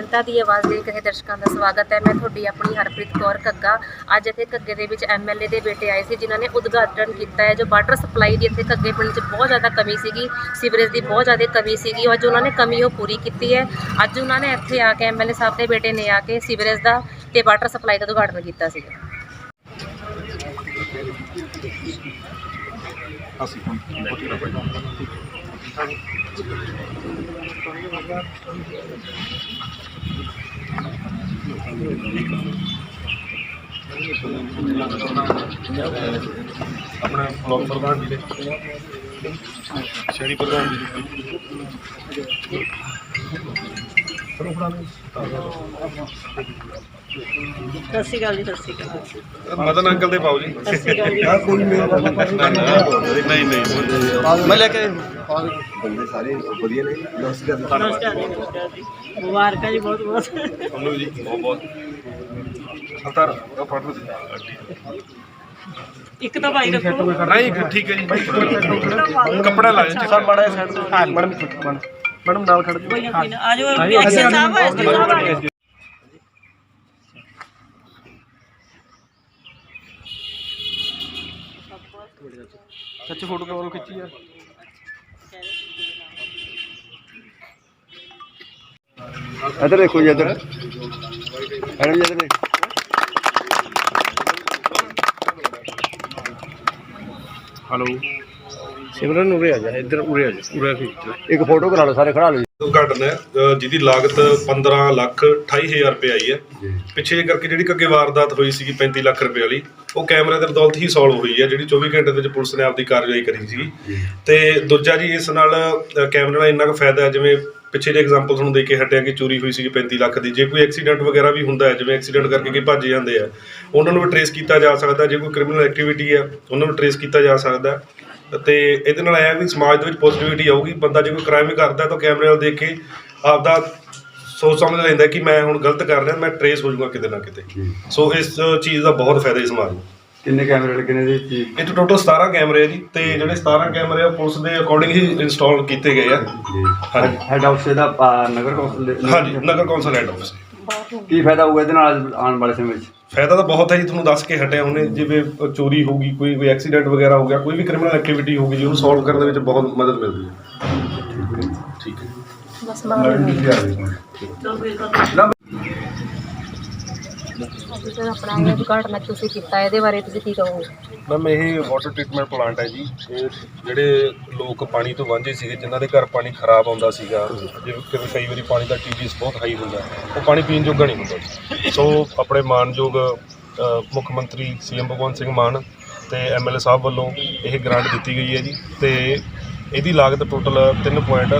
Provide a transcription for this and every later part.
ਜਨਤਾ ਦੀ ਆਵਾਜ਼ ਦੇ ਕਹੇ ਦਰਸ਼ਕਾਂ ਦਾ ਸਵਾਗਤ ਹੈ। ਮੈਂ ਤੁਹਾਡੀ ਆਪਣੀ ਹਰਪ੍ਰੀਤ ਕੌਰ ਕੱਗਾ ਅੱਜ ਇੱਥੇ ਕੱਗੇ ਦੇ ਵਿੱਚ ਐਮਐਲਏ ਦੇ ਬੇਟੇ ਆਏ ਸੀ, ਜਿਨ੍ਹਾਂ ਨੇ ਉਦਘਾਟਨ ਕੀਤਾ ਹੈ। ਜੋ ਵਾਟਰ ਸਪਲਾਈ ਦੀ ਇੱਥੇ ਕੱਗੇ ਪਿੰਡ 'ਚ ਬਹੁਤ ਜ਼ਿਆਦਾ ਕਮੀ ਸੀਗੀ, ਸੀਵਰੇਜ ਦੀ ਬਹੁਤ ਜ਼ਿਆਦਾ ਕਮੀ ਸੀਗੀ। ਅੱਜ ਉਹਨਾਂ ਨੇ ਕਮੀ ਉਹ ਪੂਰੀ ਕੀਤੀ ਹੈ। ਅੱਜ ਉਹਨਾਂ ਨੇ ਇੱਥੇ ਆ ਕੇ ਐਮਐਲਏ ਸਾਹਿਬ ਦੇ ਬੇਟੇ ਨੇ ਆ ਕੇ ਸੀਵਰੇਜ ਦਾ ਤੇ ਵਾਟਰ ਸਪਲਾਈ ਦਾ ਉਦਘਾਟਨ ਕੀਤਾ ਸੀ। ਅਸੀਂ ਹੁਣ ਬਹੁਤ ਕਰਾਂਗੇ ਆਪਣਾ ਬਲਾਕ ਪ੍ਰਧਾਨ ਜੀ ਦੇ। ਸ਼ਹਿਰੀ ਪ੍ਰਧਾਨ ਜੀ ਦੇ। ਕਰੋ ਫੜਾ ਸਤਿ ਸ਼੍ਰੀ ਅਕਾਲ ਜੀ ਸਤਿ ਸ਼੍ਰੀ ਅਕਾਲ ਮਦਨ ਅੰਕਲ ਦੇ ਪਾਓ ਜੀ। ਸਤਿ ਸ਼੍ਰੀ ਅਕਾਲ ਜੀ ਆ ਕੋਈ ਮੇਰਾ ਨਹੀਂ ਨਹੀਂ ਮੈਂ ਲੈ ਕੇ ਬੰਦੇ ਸਾਰੇ ਵਧੀਆ ਨੇ ਨਮਸਕਾਰ ਨਮਸਕਾਰ ਜੀ ਨਮਸਕਾਰ ਜੀ ਮੁਬਾਰਕਾਂ ਜੀ ਬਹੁਤ ਬਹੁਤ। ਤੁਹਾਨੂੰ ਜੀ ਬਹੁਤ ਬਹੁਤ ਅਵਤਾਰ ਉਹ ਫੜ ਲਓ ਇੱਕ ਤਾਂ ਭਾਈ ਰੱਖੋ ਨਹੀਂ ਠੀਕ ਹੈ ਜੀ। ਕੱਪੜਾ ਲਾ ਜੀ। ਸਰ ਸਾਈਡ ਹਾਂ ਮੈਡਮ ਮੈਡਮ ਨਾਲ ਖੜ ਕੋਈ ਨਾ ਕੋਈ ਨਾ। ਆ ਜਾਓ ਐਕਸ਼ਨ ਸਾਹਿਬ ਐਸਡੀ ਸਾਹਿਬ ਆ ਜਾਓ। ਸੱਚ ਫੋਟੋ ਕਵਰ ਖਿੱਚੀ ਯਾਰ ਇੱਧਰ ਦੇਖੋ ਜੀ ਇੱਧਰ। ਮੈਡਮ ਜੀ ਇੱਧਰ ਦੇਖੋ। ਹਲੋ। ਸਿਮਰਨ ਉਰੇ ਆ ਜਾ ਇੱਧਰ ਉਰੇ ਆ ਜਾ ਉਰੇ ਖਿੱਚ ਇੱਕ ਫੋਟੋ ਕਰਾ ਲਓ ਸਾਰੇ ਖੜਾ ਲਓ ਜੀ। ਉਦਘਾਟਨ ਹੈ ਅ, ਜਿਹਦੀ ਲਾਗਤ 15 ਲੱਖ 28000 ਰੁਪਏ ਆਈ ਹੈ। ਪਿੱਛੇ ਕਰਕੇ ਜਿਹੜੀ ਅੱਗੇ ਵਾਰਦਾਤ ਹੋਈ ਸੀਗੀ 35 ਲੱਖ ਰੁਪਏ ਵਾਲੀ ਉਹ ਕੈਮਰੇ ਦੇ ਬਦੌਲਤ ਹੀ ਸੋਲਵ ਹੋਈ ਹੈ ਜਿਹੜੀ 24 ਘੰਟੇ ਦੇ ਵਿੱਚ ਪੁਲਿਸ ਨੇ ਆਪਦੀ ਕਾਰਵਾਈ ਕਰੀ ਸੀਗੀ। ਤੇ ਦੂਜਾ ਜੀ ਇਸ ਨਾਲ ਅ, ਕੈਮਰੇ ਨਾਲ ਇੰਨਾ ਕੁ ਫਾਇਦਾ ਹੈ ਜਿਵੇਂ ਪਿੱਛੇ ਜੇ ਐਗਜ਼ਾਮਪਲ ਤੁਹਾਨੂੰ ਦੇ ਕੇ ਹਟਿਆ ਕਿ ਚੋਰੀ ਹੋਈ ਸੀਗੀ 35 ਲੱਖ ਦੀ ਜੇ ਕੋਈ ਐਕਸੀਡੈਂਟ ਵਗੈਰਾ ਵੀ ਹੁੰਦਾ ਹੈ ਜਿਵੇਂ ਐਕਸੀਡੈਂਟ ਕਰਕੇ ਕਿ ਭੱਜ ਜਾਂਦੇ ਆ ਉਹਨਾਂ ਨੂੰ ਵੀ ਟਰੇਸ ਕੀਤਾ ਜਾ ਸਕਦਾ ਜੇ ਕੋਈ ਕ੍ਰਿਮੀਨਲ ਐਕਟੀਵਿਟੀ ਹੈ ਉਹਨਾਂ ਨੂੰ ਟਰੇਸ ਕੀਤਾ ਜਾ ਸਕਦਾ। ਹੈ। ਤੇ ਇਹਦੇ ਨਾਲ ਆਇਆ ਵੀ ਸਮਾਜ ਦੇ ਵਿੱਚ ਪੋਜ਼ਿਟਿਵਿਟੀ ਆਊਗੀ ਬੰਦਾ ਜੇ ਕੋਈ ਕ੍ਰਾਈਮ ਵੀ ਕਰਦਾ ਹੈ ਤਾਂ ਕੈਮਰੇ ਨਾਲ ਦੇਖ ਕੇ ਆਪਦਾ ਸੋਚ ਸਮਝ ਲੈਂਦਾ ਕਿ ਮੈਂ ਹੁਣ ਗਲਤ ਕਰ ਰਿਹਾ ਮੈਂ ਟਰੇਸ ਹੋ ਜਾਊਗਾ ਕਿਤੇ ਨਾ ਕਿਤੇ। ਸੋ ਇਸ ਚੀਜ਼ ਦਾ ਬਹੁਤ ਫਾਇਦਾ ਹੈ ਸਮਾਜ ਨੂੰ। ਕਿੰਨੇ ਕੈਮਰੇ ਲੱਗੇ ਨੇ ਜੀ ਇਹ ਤੋਂ ਟੋਟਲ 17 ਕੈਮਰੇ ਆ ਜੀ ਤੇ ਜਿਹੜੇ 17 ਕੈਮਰੇ ਆ ਪੁਲਿਸ ਦੇ ਅਕੋਰਡਿੰਗ ਹੀ ਇੰਸਟਾਲ ਕੀਤੇ ਗਏ ਆ। ਹਾਂਜੀ। ਹੈਡ ਆਫਿਸ ਦਾ ਨਗਰ ਕੌਂਸਲ ਦੇ ਹਾਂਜੀ ਨਗਰ ਕੌਂਸਲ ਹੈਡ ਆਫਿਸ ਕੀ ਫਾਇਦਾ ਹੋਊਗਾ ਇਹਦੇ ਨਾਲ ਆਉਣ ਵਾਲੇ ਸਮੇਂ ਵਿੱਚ ਫਾਇਦਾ ਤਾਂ ਬਹੁਤ ਹੈ ਜੀ ਤੁਹਾਨੂੰ ਦੱਸ ਕੇ ਹਟਿਆ ਹੁਣੇ ਜਿਵੇਂ ਚੋਰੀ ਹੋਊਗੀ ਕੋਈ ਕੋਈ ਐਕਸੀਡੈਂਟ ਵਗੈਰਾ ਹੋ ਗਿਆ ਕੋਈ ਵੀ ਕ੍ਰਿਮੀਨਲ ਐਕਟੀਵਿਟੀ ਹੋਊਗੀ ਜੀ ਉਹਨੂੰ ਸੋਲਵ ਕਰਨ ਦੇ ਵਿੱਚ ਬਹੁਤ ਮਦਦ ਮਿਲਦੀ ਹੈ। ਠੀਕ ਹੈ। ਬਸ ਮਾਰ ਚਲੋ ਸਰ ਆਪਣਾ ਇਹ ਉਦਘਾਟਨ ਤੁਸੀਂ ਕੀਤਾ ਇਹਦੇ ਬਾਰੇ ਤੁਸੀਂ ਕੀ ਕਹੋਗੇ? ਮੈਮ ਇਹ ਵਾਟਰ ਟ੍ਰੀਟਮੈਂਟ ਪਲਾਂਟ ਹੈ ਜੀ। ਇਹ ਜਿਹੜੇ ਲੋਕ ਪਾਣੀ ਤੋਂ ਵਾਂਝੇ ਸੀਗੇ ਜਿਨ੍ਹਾਂ ਦੇ ਘਰ ਪਾਣੀ ਖਰਾਬ ਆਉਂਦਾ ਸੀਗਾ ਜਿਵੇਂ ਕਿ ਕਈ ਵਾਰੀ ਪਾਣੀ ਦਾ ਟੀਡੀਐਸ ਬਹੁਤ ਹਾਈ ਹੁੰਦਾ ਉਹ ਪਾਣੀ ਪੀਣ ਜੋਗਾ ਨਹੀਂ ਹੁੰਦਾ ਜੀ। ਸੋ ਆਪਣੇ ਮਾਨਯੋਗ ਅ, ਮੁੱਖ ਮੰਤਰੀ ਸੀਐਮ ਭਗਵੰਤ ਸਿੰਘ ਮਾਨ ਤੇ ਐਮਐਲਏ ਸਾਹਿਬ ਵੱਲੋਂ ਇਹ ਗ੍ਰਾਂਟ ਦਿੱਤੀ ਗਈ ਹੈ ਜੀ। ਤੇ ਇਹਦੀ ਲਾਗਤ total 3 point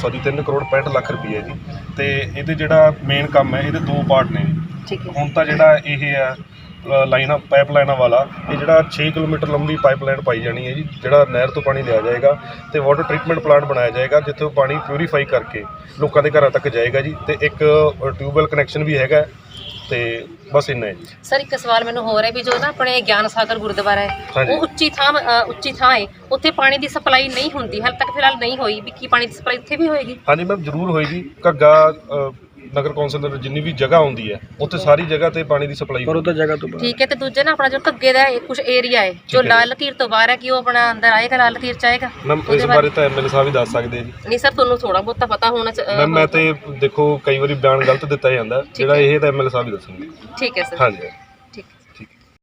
sorry 3 crore 65 lakh ਰੁਪਏ ਹੈ ਜੀ। ਤੇ ਇਹਦੇ ਜਿਹੜਾ ਮੇਨ ਕੰਮ ਹੈ ਇਹਦੇ ਦੋ ਪਾਰਟ ਨੇ। ਠੀਕ ਹੈ। ਹੁਣ ਤਾਂ ਜਿਹੜਾ ਇਹ ਅ, ਲਾਈਨਾਂ ਪਾਈਪ ਲਾਈਨਾਂ ਵਾਲਾ ਇਹ ਜਿਹੜਾ 6 ਕਿਲੋਮੀਟਰ ਲੰਬੀ ਪਾਈਪ ਲਾਈਨ ਪਾਈ ਜਾਣੀ ਹੈ ਜੀ ਜਿਹੜਾ ਨਹਿਰ ਤੋਂ ਪਾਣੀ ਲਿਆ ਜਾਏਗਾ ਤੇ ਵਾਟਰ ਟ੍ਰੀਟਮੈਂਟ ਪਲਾਂਟ ਬਣਾਇਆ ਜਾਏਗਾ ਜਿੱਥੇ ਉਹ ਪਾਣੀ ਪਿਊਰੀਫਾਈ ਕਰਕੇ ਲੋਕਾਂ ਦੇ ਘਰਾਂ ਤੱਕ ਜਾਏਗਾ ਜੀ। ਤੇ ਇੱਕ ਟਿਊਬਵੈਲ ਕਨੈਕਸ਼ਨ ਵੀ ਹੈਗਾ ਤੇ ਬਸ ਇੰਨਾ ਹੈ। ਜੀ ਸਰ ਇੱਕ ਸਵਾਲ ਮੈਨੂੰ ਹੋਰ ਹੈ ਵੀ ਜੋ ਨਾ ਆਪਣੇ ਗਿਆਨ ਸਾਗਰ ਗੁਰਦੁਆਰਾ ਹੈ ਹਾਂਜੀ। ਉਹ ਉੱਚੀ ਥਾਂ ਅ, ਉੱਚੀ ਥਾਂ ਹੈ। ਉੱਥੇ ਪਾਣੀ ਦੀ ਸਪਲਾਈ ਨਹੀਂ ਹੁੰਦੀ ਹਾਲੇ ਤੱਕ ਫਿਲਹਾਲ ਨਹੀਂ ਹੋਈ। ਵੀ ਕੀ ਪਾਣੀ ਦੀ ਸਪਲਾਈ ਉੱਥੇ ਵੀ ਹੋਏਗੀ? ਹਾਂਜੀ ਮੈਮ ਜ਼ਰੂਰ ਹੋਏਗੀ। ਘੱਗਾ ਅ, ਨਗਰ ਕੌਂਸਲ ਦੇ ਜਿੰਨੀ ਵੀ ਜਗ੍ਹਾ ਆਉਂਦੀ ਹੈ ਉੱਥੇ ਸਾਰੀ ਜਗ੍ਹਾ ਤੇ ਪਾਣੀ ਦੀ ਸਪਲਾਈ ਪਰ ਉਹ ਤਾਂ ਜਗ੍ਹਾ ਤੋਂ ਠੀਕ ਹੈ ਤੇ ਦੂਜੇ ਨਾ ਆਪਣਾ ਜੋ ਘੱਗੇ ਦਾ ਕੁਝ ਏਰੀਆ ਹੈ ਜੋ। ਲਾਲ ਲਕੀਰ ਤੋਂ ਬਾਹਰ ਹੈ ਕਿ ਉਹ ਆਪਣਾ ਅੰਦਰ ਆਏਗਾ ਲਾਲ ਲਕੀਰ ਚ ਆਏਗਾ? ਮੈਮ ਉਹਦੇ ਇਸ ਬਾਰੇ ਤਾਂ ਐਮਐਲਏ ਸਾਹਿਬ ਹੀ ਦੱਸ ਸਕਦੇ ਆ ਜੀ। ਨਹੀਂ ਸਰ ਤੁਹਾਨੂੰ ਥੋੜਾ ਬਹੁਤਾ ਪਤਾ ਹੋਣਾ ਚ- ਮੈਮ ਮੈਂ ਤੇ ਦੇਖੋ ਕਈ ਵਾਰੀ ਬਿਆਨ ਗਲਤ ਦਿੱਤਾ ਜਾਂਦਾ ਜਿਹੜਾ ਇਹ ਤਾਂ ਐਮਐਲਏ ਸਾਹਿਬ ਹੀ ਦੱਸਣਗੇ। ਠੀਕ ਹੈ ਸਰ। ਹਾਂਜੀ।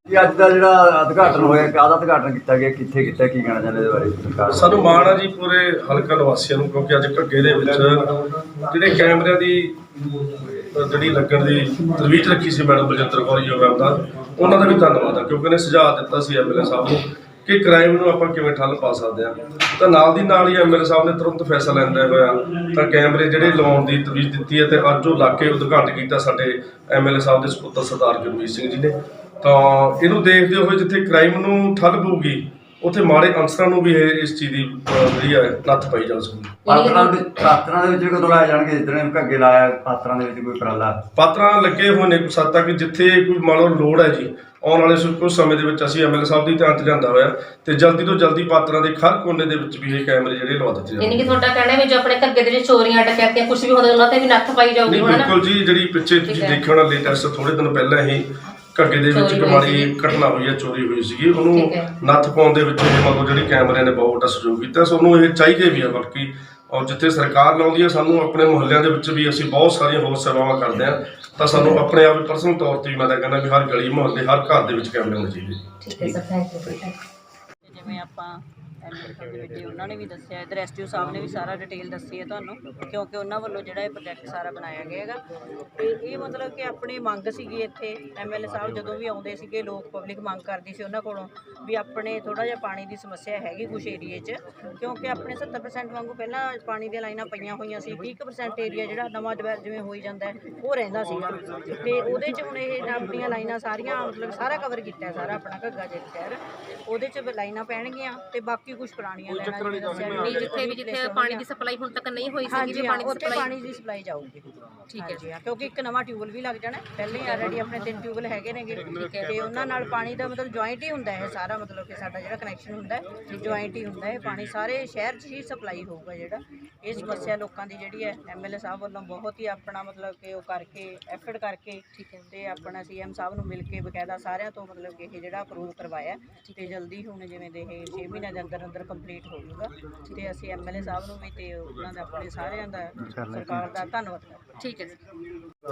ਇਹ ਅੱਜ ਦਾ ਜਿਹੜਾ ਉਦਘਾਟਨ ਹੋਇਆ, ਕਾਹਦਾ ਉਦਘਾਟਨ ਕੀਤਾ ਗਿਆ, ਕਿੱਥੇ ਕੀਤਾ, ਕੀ ਕਹਿਣਾ ਚਾਹੁੰਦੇ ਇਹਦੇ ਬਾਰੇ? ਸਰਕਾਰ ਸਾਨੂੰ ਮਾਣ ਆ ਜੀ ਪੂਰੇ ਹਲਕਾ ਨਿਵਾਸੀਆਂ ਨੂੰ, ਕਿਉਂਕਿ ਅੱਜ ਘੱਗੇ ਦੇ ਵਿੱਚ ਜਿਹੜੇ ਕੈਮਰਿਆਂ ਦੀ ਜਿਹੜੀ ਲੱਗਣ ਦੀ ਤਰਵੀਜ ਰੱਖੀ ਸੀ ਮੈਡਮ ਬਲਜਿੰਦਰ ਕੌਰ ਜੀ ਦਾ, ਉਹਨਾਂ ਦਾ ਵੀ ਧੰਨਵਾਦ ਆ, ਕਿਉਂਕਿ ਉਹਨੇ ਸੁਝਾਅ ਦਿੱਤਾ ਸੀ ਐਮਐਲਏ ਸਾਹਿਬ ਨੂੰ ਕਿ ਕ੍ਰਾਈਮ ਨੂੰ ਆਪਾਂ ਕਿਵੇਂ ਠੱਲ ਪਾ ਸਕਦੇ ਆ। ਤਾਂ ਨਾਲ ਦੀ ਨਾਲ ਹੀ ਐਮਐਲਏ ਸਾਹਿਬ ਨੇ ਤੁਰੰਤ ਫੈਸਲਾ ਲੈਂਦਾ ਹੋਇਆ, ਤਾਂ ਕੈਮਰੇ ਜਿਹੜੇ ਲਵਾਉਣ ਦੀ ਤਰਵੀਜ ਦਿੱਤੀ ਹੈ ਤੇ ਅੱਜ ਉਹ ਲਾ ਕੇ ਉਦਘਾਟਨ ਕੀਤਾ ਸਾਡੇ ਐਮਐਲਏ ਸਾਹਿਬ ਦੇ ਸੁਪੁੱਤਰ ਸਰਦਾਰ ਗੁਰਮੀਤ ਸਿੰਘ ਜੀ ਨੇ। ਤਾਂ ਇਹਨੂੰ ਦੇਖਦੇ ਹੋਏ ਜਿੱਥੇ ਕ੍ਰਾਈਮ ਨੂੰ ਠੱਲ ਪਊਗੀ ਉੱਥੇ ਮਾੜੇ ਅਨਸਰਾਂ ਨੂੰ ਵੀ ਇਹ ਇਸ ਚੀਜ਼ ਦੀ ਅਹ, ਜਿਹੜੀ ਹੈ ਨੱਥ ਪਾਈ ਜਾ ਸਕੂਗੀ ਪਾਤਰਾਂ ਦੇ ਪਾਤਰਾਂ ਦੇ ਵਿੱਚ ਵੀ ਕਦੋਂ ਲਾਏ ਜਾਣਗੇ ਜਿੱਦਣ ਘੱਗੇ ਲਾਇਆ ਪਾਤਰਾਂ ਦੇ ਵਿੱਚ ਕੋਈ ਉਪਰਾਲਾ? ਪਾਤਰਾਂ ਲੱਗੇ ਹੋਏ ਨੇ ਕੁਛ ਹੱਦ ਤੱਕ ਜਿੱਥੇ ਕੋਈ ਮੰਨ ਲਓ ਲੋੜ ਹੈ ਜੀ ਆਉਣ ਵਾਲੇ ਸ- ਕੁਝ ਸਮੇਂ ਦੇ ਵਿੱਚ ਅਸੀਂ ਐਮਐਲਏ ਸਾਹਿਬ ਦੀ ਧਿਆਨ 'ਚ ਲਿਆਂਦਾ ਹੋਇਆ ਤੇ ਜਲਦੀ ਤੋਂ ਜਲਦੀ ਪਾਤਰਾਂ ਦੇ ਹਰ ਕੋਨੇ ਦੇ ਵਿੱਚ ਵੀ ਇਹ ਕੈਮਰੇ ਜਿਹੜੇ ਲਵਾ ਦਿੱਤੇ ਯਾਨੀ ਜਾਣਗੇ ਕਿ ਤੁਹਾਡਾ ਕਹਿਣਾ ਵੀ ਜੋ ਆਪਣੇ ਘੱਗੇ ਦੇ ਵਿੱਚ ਚੋਰੀਆਂ ਡਕੈਤੀਆਂ ਕੁਝ ਵੀ ਹੁੰਦੇ ਉਹਨਾਂ ਤੇ ਵੀ ਨੱਥ ਪਾਈ ਜਾਊਗੀ ਨਹੀਂ ਹੁਣ ਨਾ ਬਿਲਕੁਲ ਜੀ ਜਿਹੜੀ ਪਿੱਛੇ ਤੁਸੀਂ ਠੀਕ ਹੈ। ਦੇਖਿਆ ਹੋਣਾ ਲੇਟੈਸਟ ਥੋੜੇ ਦਿਨ ਪਹਿਲਾਂ ਹੀ ਘੱਗੇ ਦੇ ਵਿੱਚ ਇੱਕ ਮਾੜੀ। ਘਟਨਾ ਹੋਈ ਹੈ ਚੋਰੀ ਹੋਈ ਸੀਗੀ। ਉਹਨੂੰ ਠੀਕ ਹੈ। ਨੱਥ ਪਾਉਣ ਦੇ ਵਿੱਚ ਇਹ ਮਤਲਬ ਜਿਹੜੇ ਕੈਮਰੇ ਨੇ ਬਹੁਤ ਵੱਡਾ ਸਹਿਯੋਗ ਕੀਤਾ। ਸੋ ਉਹਨੂੰ ਇਹ ਚਾਹੀਦੇ ਵੀ ਆ ਬਲਕਿ ਔਰ ਜਿੱਥੇ ਸਰਕਾਰ ਲਾਉਂਦੀ ਹੈ ਸਾਨੂੰ ਆਪਣੇ ਮੁਹੱਲਿਆਂ ਦੇ ਵਿੱਚ ਵੀ ਅਸੀਂ ਬਹੁਤ ਸਾਰੀਆਂ ਹੋਰ ਸੇਵਾਵਾਂ ਕਰਦੇ ਹਾਂ। ਤਾਂ ਸਾਨੂੰ ਆਪਣੇ ਆਪ ਪਰਸਨਲ ਤੌਰ ਤੇ ਵੀ ਮੈਂ ਤਾਂ ਕਹਿੰਦਾ ਵੀ ਹਰ ਗਲੀ ਮੁਹੱਲੇ ਹਰ ਘਰ ਦੇ ਵਿੱਚ ਕੈਮਰੇ ਹੋਣੇ ਚਾਹੀਦੇ। ਠੀਕ ਹੈ ਸਰ ਥੈਂਕ ਯੂ ਜਿਵੇਂ ਆਪਾਂ ਐਮਐਲਏ ਦੇ ਬੇਟੇ ਉਹਨਾਂ ਨੇ ਵੀ ਦੱਸਿਆ ਇਧਰ ਐਸਟੀਓ ਸਾਹਿਬ ਨੇ ਵੀ ਸਾਰਾ ਡਿਟੇਲ ਦੱਸੀ ਹੈ ਤੁਹਾਨੂੰ, ਕਿਉਂਕਿ ਉਹਨਾਂ ਵੱਲੋਂ ਜਿਹੜਾ ਇਹ ਪ੍ਰੋਜੈਕਟ ਸਾਰਾ ਬਣਾਇਆ ਗਿਆ ਹੈਗਾ। ਤੇ ਇਹ ਮਤਲਬ ਕਿ ਆਪਣੀ ਮੰਗ ਸੀਗੀ ਇੱਥੇ ਐਮਐਲਏ ਸਾਹਿਬ ਜਦੋਂ ਵੀ ਆਉਂਦੇ ਸੀਗੇ, ਲੋਕ ਪਬਲਿਕ ਮੰਗ ਕਰਦੀ ਸੀ ਉਹਨਾਂ ਕੋਲੋਂ ਵੀ ਆਪਣੇ ਥੋੜਾ ਜਿਹਾ ਪਾਣੀ ਦੀ ਸਮੱਸਿਆ ਹੈਗੀ ਕੁਝ ਏਰੀਏ 'ਚ, ਕਿਉਂਕਿ ਆਪਣੇ 70% ਵਾਂਗੂ ਪਹਿਲਾਂ ਪਾਣੀ ਦੀਆਂ ਲਾਈਨਾਂ ਪਈਆਂ ਹੋਈਆਂ ਸੀ 30% ਏਰੀਆ ਜਿਹੜਾ ਨਵਾਂ ਡਿਵੈਲਪ ਜਿਵੇਂ ਹੋਈ ਜਾਂਦਾ ਉਹ ਰਹਿੰਦਾ ਸੀਗਾ। ਤੇ ਉਹਦੇ 'ਚ ਹੁਣ ਇਹ ਆਪਣੀਆਂ ਲਾਈਨਾਂ ਸਾਰੀਆਂ ਮਤਲਬ ਸਾਰਾ ਕਵਰ ਕੀਤਾ ਸਾਰਾ ਆਪਣਾ ਘੱਗਾ ਜੇ ਸ਼ਹਿਰ ਉਹਦੇ 'ਚ ਲਾਈਨਾਂ ਪੈਣਗੀਆਂ, ਤੇ ਬਾਕੀ ਕੁਝ ਪੁਰਾਣੀਆਂ ਦੱਸਿਆ ਨਹੀਂ ਜਿੱਥੇ ਵੀ ਜਿੱਥੇ ਪਾਣੀ ਦੀ ਸਪਲਾਈ ਹੁਣ ਤੱਕ ਨਹੀਂ ਹੋਈ ਸੀ ਜੀ ਪਾਣੀ ਦੀ ਉੱਥੇ ਸਪਲਾਈ ਪਾਣੀ ਦੀ ਸਪਲਾਈ ਜਾਊਗੀ ਠੀਕ ਹੈ ਹਾਂ, ਕਿਉਂਕਿ ਇੱਕ ਨਵਾਂ ਟਿਊਬਲ ਵੀ ਲੱਗ ਜਾਣਾ। ਪਹਿਲੇ ਹੀ ਆਲਰੇਡੀ ਆਪਣੇ ਤਿੰਨ ਟਿਊਬਲ ਹੈਗੇ ਨੇਗੇ। ਤੇ ਉਹਨਾਂ ਨਾਲ ਪਾਣੀ ਦਾ ਮਤਲਬ ਜੁਆਇੰਟ ਹੀ ਹੁੰਦਾ ਹੈ ਸਾਰਾ ਮਤਲਬ ਕਿ ਸਾਡਾ ਜਿਹੜਾ ਕਨੈਕਸ਼ਨ ਹੁੰਦਾ ਹੈ ਜੁਆਇੰਟ ਹੀ। ਹੁੰਦਾ ਹੈ ਪਾਣੀ ਸਾਰੇ ਸ਼ਹਿਰ 'ਚ ਹੀ ਸਪਲਾਈ ਹੋਊਗਾ ਜਿਹੜਾ। ਇਹ ਸਮੱਸਿਆ ਲੋਕਾਂ ਦੀ ਜਿਹੜੀ ਹੈ ਐਮਐਲਏ ਸਾਹਿਬ ਵੱਲੋਂ ਬਹੁਤ ਹੀ ਆਪਣਾ ਮਤਲਬ ਕਿ ਉਹ ਕਰਕੇ ਐਫਰਟ ਕਰਕੇ ਤੇ ਆਪਣਾ ਸੀਐਮ ਸਾਹਿਬ ਨੂੰ ਮਿਲ ਕੇ ਬਕਾਇਦਾ ਸਾਰਿਆਂ ਤੋਂ ਮਤਲਬ ਕਿ ਇਹ ਜਿਹੜਾ ਅਪਰੂਵ ਕਰਵਾਇਆ ਤੇ ਜਲਦੀ ਹੁਣ ਜਿਵੇਂ ਦੇ ਇਹ 6 ਮਹੀਨਿਆਂ ਦੇ ਅੰਦਰ ਅੰਦਰ ਕੰਪਲੀਟ ਹੋ ਜਾਊਗਾ। ਤੇ ਅਸੀਂ ਐਮਐਲਏ ਸਾਹਿਬ ਨੂੰ ਵੀ ਤੇ ਉਹਨਾਂ ਦਾ ਆਪਣੇ ਸਾਰਿਆਂ ਦਾ ਸਰਕਾਰ ਦਾ ਧੰਨਵਾਦ ਕਰਦੇ ਠੀਕ ਹੈ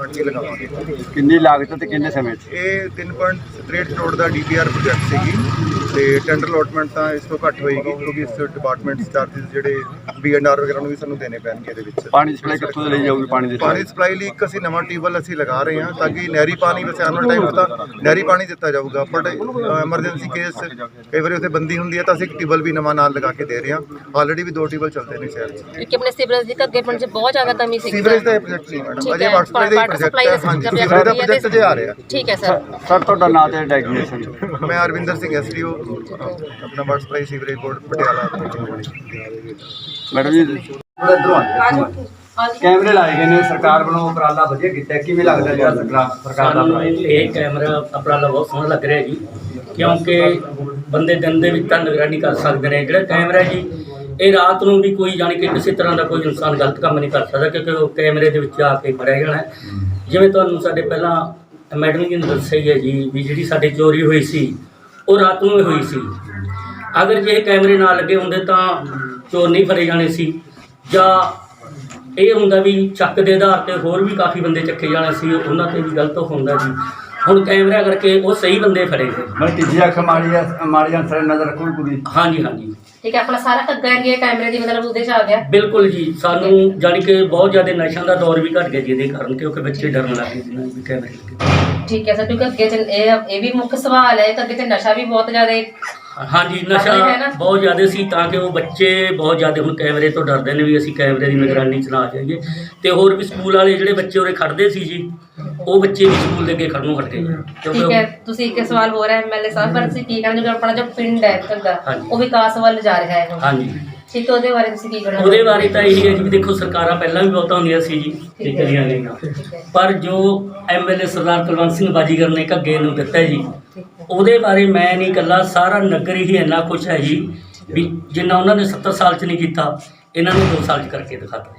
ਕੇ ਲਗਾਵਾਂਗੇ ਕਿੰਨੀ ਲਾਗਤ ਤੇ ਕਿੰਨੇ ਸਮੇਂ 'ਚ? ਇਹ 3.63 ਕਰੋੜ ਦਾ ਡੀਪੀਆਰ ਪ੍ਰੋਜੈਕਟ ਸੀਗੀ। ਤੇ ਟੈਂਡਰ ਅਲੋਟਮੈਂਟ ਤਾਂ ਇਸ ਤੋਂ ਘੱਟ ਹੋਏਗੀ ਕਿਉਂਕਿ ਇਸ ਡਿਪਾਰਟਮੈਂਟ ਚਾਰजेस ਜਿਹੜੇ ਬੀਐਨਆਰ ਵਗੈਰਾ ਨੂੰ ਵੀ ਸਾਨੂੰ ਦੇਣੇ ਪੈਣਗੇ ਇਹਦੇ ਵਿੱਚ। ਪਾਣੀ ਸਪਲਾਈ ਕਿੱਥੋਂ ਲਈ ਜਾਊਗੀ ਪਾਣੀ ਦੀ ਪਾਣੀ ਸਪਲਾਈ ਲਈ ਇੱਕ ਅਸੀਂ ਨਵਾਂ ਟਿਊਬਲ ਅਸੀਂ ਲਗਾ ਰਹੇ ਹਾਂ ਤਾਂ ਕਿ ਨਹਿਰੀ ਪਾਣੀ ਵੈਸੇ ਵਾਲੇ ਟਾਈਮ ਤਾਂ ਨਹਿਰੀ ਪਾਣੀ ਦਿੱਤਾ ਜਾਊਗਾ। ਬਟ ਐਮਰਜੈਂਸੀ ਕੇਸ ਕਈ ਵਾਰੀ ਉੱਥੇ ਬੰਦੀ ਹੁੰਦੀ ਹੈ ਤਾਂ ਅਸੀਂ ਇੱਕ ਟਿਊਬਲ ਵੀ ਨਵਾਂ ਨਾਲ ਲਗਾ ਕੇ ਦੇ ਰਹੇ ਹਾਂ। ਆਲਰੇਡੀ ਵੀ ਦੋ ਟਿਊਬਲ ਚੱਲਦੇ ਨੇ ਸ਼ਹਿਰ 'ਚ। ਕਿਉਂਕਿ ਆਪਣੇ ਸੀਵਰੇਜ ਦੀ ਪਿੰਡ 'ਚ ਬਹੁਤ ਜ਼ਿਆਦਾ ਕਮੀ ਸੀ ਸੀਵਰੇਜ ਦਾ ਪ੍ਰੋਜੈਕਟ ਨਹੀਂ ਮੈਡਮ ਅਜੇ ਵਾਟਰ ਸਪਲਾਈ ਦਾ ਪ੍ਰੋਜੈਕਟ ਸਪਲਾਈ ਹੈ। ਹਾਂਜੀ ਸੀਵਰੇਜ ਦਾ ਪ੍ਰੋਜੈਕਟ ਜੇ ਆ ਰਿਹਾ। ਠੀਕ ਹੈ ਸਰ ਸਰ ਤੁਹਾਡਾ ਨਾਂ ਤੇ ਡੈਗਨੇਸ਼ਨ ਮੈਂ ਅਰਵਿੰਦਰ ਸਿੰਘ ਐਸਡੀਓ ਆਪਣਾ water supply sewerage board Patiala madam ji ਕੈਮਰੇ ਲਾਏ ਗਏ ਨੇ ਸਰਕਾਰ ਵੱਲੋਂ ਉਪਰਾਲਾ ਵਧੀਆ ਕੀਤਾ ਕਿਵੇਂ ਲੱਗਦਾ ਜਿਹੜਾ ਸਰਕਾਰ ਸਰਕਾਰ ਦਾ ਸਾਨੂੰ ਉਪਰਾਲਾ? ਇਹ ਕੈਮਰਾ ਉਪਰਾਲਾ ਬਹੁਤ ਸੋਹਣਾ ਲੱਗ ਰਿਹਾ ਜੀ। ਕਿਉਂਕਿ ਬੰਦੇ ਦਿਨ ਦੇ ਵਿੱਚ ਤਾਂ ਨਿਗਰਾਨੀ ਕਰ ਸਕਦੇ ਨੇ। ਜਿਹੜਾ ਕੈਮਰਾ ਜੀ ਇਹ ਰਾਤ ਨੂੰ ਵੀ ਕੋਈ ਜਾਣੀ ਕਿ ਕਿਸੇ ਤਰ੍ਹਾਂ ਦਾ ਕੋਈ ਇਨਸਾਨ ਗਲਤ ਕੰਮ ਨਹੀਂ ਕਰ ਸਕਦਾ ਕਿਉਂਕਿ ਉਹ ਕੈਮਰੇ ਦੇ ਵਿੱਚ ਆ ਕੇ ਫੜਿਆ ਜਾਣਾ ਹੈ। ਜਿਵੇਂ ਤੁਹਾਨੂੰ ਸਾਡੇ ਪਹਿਲਾਂ ਮੈਡਮ ਜੀ ਨੇ ਦੱਸਿਆ ਹੀ ਹੈ ਜੀ ਵੀ ਜਿਹੜੀ ਸਾਡੀ ਚੋਰੀ ਹੋਈ ਸੀ ਉਹ ਰਾਤ ਨੂੰ ਹੀ ਹੋਈ ਸੀ। ਅਗਰ ਜੇ ਇਹ ਕੈਮਰੇ ਨਾ ਲੱਗੇ ਹੁੰਦੇ ਤਾਂ ਚੋਰ ਨਹੀਂ ਫੜੇ ਜਾਣੇ ਸੀ। ਜਾਂ ਇਹ ਹੁੰਦਾ ਵੀ ਚੱਕ ਦੇ ਆਧਾਰ ਤੇ ਹੋਰ ਵੀ ਕਾਫੀ ਬੰਦੇ ਚੱਕੇ ਜਾਣੇ ਸੀ ਉਹਨਾਂ ਤੇ ਵੀ ਗਲਤ ਹੁੰਦਾ ਜੀ। ਹੁਣ ਕੈਮਰਾ ਕਰਕੇ ਉਹ ਸਹੀ ਬੰਦੇ ਫੜੇ ਗਏ। ਮਤਲਬ ਤੀਜੀ ਅੱਖ ਮਾੜੀ ਆ- ਮਾੜੀ ਅੰਸਰ ਨਜ਼ਰ ਰੱਖੋ ਪੂਰੀ। ਹਾਂਜੀ ਹਾਂਜੀ। ਠੀਕ ਹੈ ਆਪਣਾ ਸਾਰਾ ਘੱਗਾ ਏਰੀਆ ਕੈਮਰੇ ਦੀ ਮਤਲਬ ਉਹਦੇ 'ਚ ਆ ਗਿਆ ਬਿਲਕੁਲ ਜੀ ਸਾਨੂੰ ਜਾਣੀ ਕਿ ਬਹੁਤ ਜ਼ਿਆਦਾ ਨਸ਼ਿਆਂ ਦਾ ਦੌਰ ਵੀ ਘਟ ਗਿਆ ਜਿਹਦੇ ਕਾਰਨ ਕਿਉਂਕਿ ਬੱਚੇ ਡਰਨ ਲੱਗ ਗਏ ਸੀ ਨਾ ਵੀ ਕੈਮਰੇ ਠੀਕ ਹੈ ਸਰ ਕਿਉਂਕਿ ਅੱਗੇ 'ਚ ਇਹ ਇਹ ਵੀ ਮੁੱਖ ਸਵਾਲ ਹੈ ਕਿ ਅੱਗੇ 'ਚ ਨਸ਼ਾ ਵੀ ਬਹੁਤ ਜ਼ਿਆਦਾ ਹਾਂਜੀ ਹੈ ਨਾ? ਨਸ਼ਾ ਬਹੁਤ ਜ਼ਿਆਦਾ ਸੀ ਤਾਂ ਕਿ ਉਹ ਬੱਚੇ ਬਹੁਤ ਜ਼ਿਆਦਾ ਹੁਣ ਕੈਮਰੇ ਤੋਂ ਡਰਦੇ ਨੇ ਵੀ ਅਸੀਂ ਕੈਮਰੇ ਦੀ ਨਿਗਰਾਨੀ ਚ ਨਾ ਜਾਈਏ। ਤੇ ਹੋਰ ਵੀ ਸਕੂਲ ਵਾਲੇ ਜਿਹੜੇ ਬੱਚੇ ਉਰੇ ਖੜਦੇ ਸੀ ਜੀ ਉਹ ਬੱਚੇ ਵੀ ਸਕੂਲ ਦੇ ਅੱਗੇ ਖੜਨੋਂ ਹਟ ਗਏ। ਕਿਉਂਕਿ ਠੀਕ ਹੈ ਤੁਸੀਂ ਇੱਕ ਸਵਾਲ ਹੈ ਐਮਐਲਏ ਸਾਹਿਬ ਪਰ ਤੁਸੀਂ ਕੀ ਕਹਿਣਾ ਜੋ ਆਪਣਾ ਜੋ ਪਿੰਡ ਹੈ ਘੱਗਾ ਹਾਂਜੀ। ਉਹ ਵਿਕਾਸ ਵੱਲ ਜਾ ਰਿਹਾ ਹੈ ਹੁਣ। ਹਾਂਜੀ। ਠੀਕ ਹੈ ਉਹਦੇ ਬਾਰੇ ਤੁਸੀਂ ਕੀ ਕਹਿਣਾ ਉਹਦੇ ਬਾਰੇ ਤਾਂ ਇਹੀ ਹੈ ਜੀ ਵੀ ਦੇਖੋ ਸਰਕਾਰਾਂ ਪਹਿਲਾਂ ਵੀ ਬਹੁਤ ਹੁੰਦੀਆਂ ਸੀ ਜੀ ਠੀਕ ਠੀਕ ਹੈ। ਦੀਆਂ ਗਈਆਂ। ਠੀਕ ਹੈ। ਪਰ ਜੋ ਐਮਐਲਏ ਸਰਦਾਰ ਕੁਲਵੰਤ ਸਿੰਘ ਬਾਜੀਗਰ ਨੇ ਘੱਗੇ ਨੂੰ ਦਿੱਤਾ ਹੈ ਜੀ ਠੀਕ ਹੈ। ਉਹਦੇ ਬਾਰੇ ਮੈਂ ਨਹੀਂ ਇਕੱਲਾ ਸਾਰਾ ਨਗਰ ਹੀ ਇੰਨਾ ਖੁਸ਼ ਹੈ ਜੀ ਵੀ ਜਿੰਨਾ ਉਹਨਾਂ ਨੇ 70 ਸਾਲ ਚ ਨਹੀਂ ਕੀਤਾ ਇਹਨਾਂ ਨੇ 2 ਸਾਲ ਚ ਕਰਕੇ ਦਿਖਾਤਾ